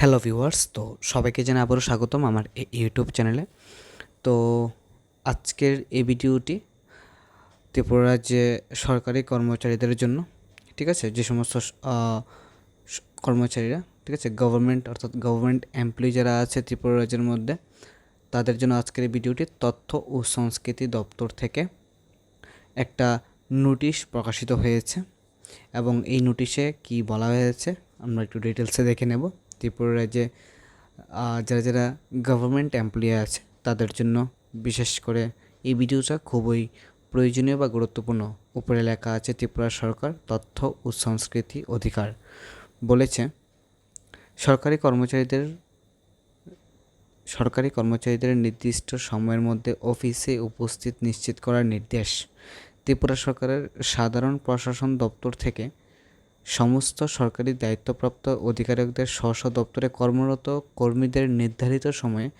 Hello viewers, তো সবাইকে জানাই আবারও স্বাগতম আমার ইউটিউব চ্যানেলে। তো আজকের এই ভিডিওটি ত্রিপুরা রাজ্যে সরকারি কর্মচারীদের জন্য, ঠিক আছে? যে সমস্ত কর্মচারীরা, ঠিক আছে? গভর্নমেন্ট, অর্থাৎ গভর্নমেন্ট এমপ্লয়ি যারা আছে ত্রিপুরা রাজ্যের মধ্যে, তাদের জন্য আজকের এই ভিডিওটি তথ্য ও সংস্কৃতি দপ্তর থেকে একটা নোটিশ প্রকাশিত হয়েছে। এবং এই নোটিশে কি বলা হয়েছে, আমরা একটু ডিটেলসে দেখে নেব। ত্রিপুরা রাজ্যে যারা যারা গভর্নমেন্ট এমপ্লয়ি আছে, তাদের জন্য বিশেষ করে এই ভিডিওটা খুবই প্রয়োজনীয় বা গুরুত্বপূর্ণ। উপরে লেখা আছে, ত্রিপুরা সরকার তথ্য ও সংস্কৃতি অধিকার। বলেছে, সরকারি কর্মচারীদের সরকারি কর্মচারীদের নির্দিষ্ট সময়ের মধ্যে অফিসে উপস্থিত নিশ্চিত করার নির্দেশ। ত্রিপুরা সরকারের সাধারণ প্রশাসন দপ্তর থেকে সমস্ত সরকারি দায়িত্বপ্রাপ্ত অধিকারিকদের স্ব স্ব দপ্তরে কর্মরত কর্মীদের নির্ধারিত সময়ে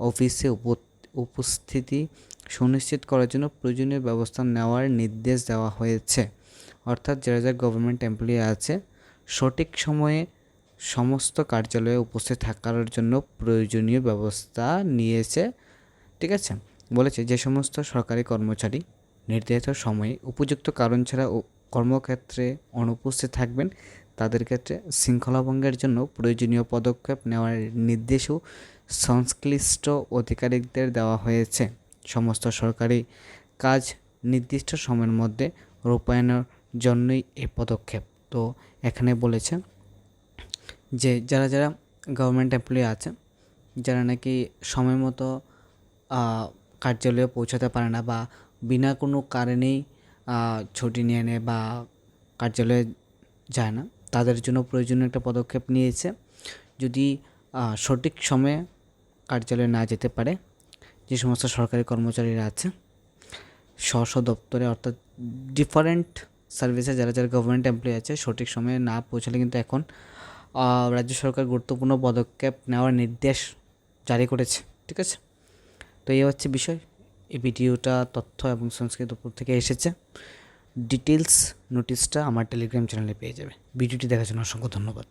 অফিসে উপ- উপস্থিতি সুনিশ্চিত করার জন্য প্রয়োজনীয় ব্যবস্থা নেওয়ার নির্দেশ দেওয়া হয়েছে। অর্থাৎ যারা যারা গভর্নমেন্ট এমপ্লয়ি আছে, সঠিক সময়ে সমস্ত কার্যালয়ে উপস্থিত থাকার জন্য প্রয়োজনীয় ব্যবস্থা নিয়েছে। ঠিক আছে? বলেছে যে সমস্ত সরকারি কর্মচারী নির্ধারিত সময়ে উপযুক্ত কারণ ছাড়া কর্মক্ষেত্রে অনুপস্থিত থাকবেন। তাদের ক্ষেত্রে শৃঙ্খলাভঙ্গের জন্য প্রয়োজনীয় পদক্ষেপ নেওয়ার নির্দেশও সংশ্লিষ্ট অধিকারিকদের দেওয়া হয়েছে। সমস্ত সরকারি কাজ নির্দিষ্ট সময়ের মধ্যে রূপায়ণের জন্যই এই পদক্ষেপ। তো এখানে বলেছে যে, যারা যারা গভর্নমেন্ট এমপ্লয়ি আছে, যারা নাকি সময় মতো কার্যালয়ে পৌঁছাতে পারে না বা বিনা কোনো কারণেই ছুটি নিয়ে নেয় বা কার্যালয়ে যায় না। তাদের জন্য প্রয়োজনীয় একটা পদক্ষেপ নিয়েছে। যদি সঠিক সময়ে কার্যালয়ে না যেতে পারে, যে সমস্ত সরকারি কর্মচারীরা আছে স্ব স্ব দপ্তরে অর্থাৎ ডিফারেন্ট সার্ভিসে যারা যারা গভর্নমেন্ট এমপ্লয়ি আছে, সঠিক সময়ে না পৌঁছালে কিন্তু এখন রাজ্য সরকার গুরুত্বপূর্ণ পদক্ষেপ নেওয়ার নির্দেশ জারি করেছে। ঠিক আছে? তো এই হচ্ছে বিষয়। এই ভিডিওটা তথ্য এবং সংস্কৃত উপর থেকে এসেছে। ডিটেলস নোটিশটা আমার টেলিগ্রাম চ্যানেলে পেয়ে যাবে। ভিডিওটি দেখার জন্য অসংখ্য ধন্যবাদ।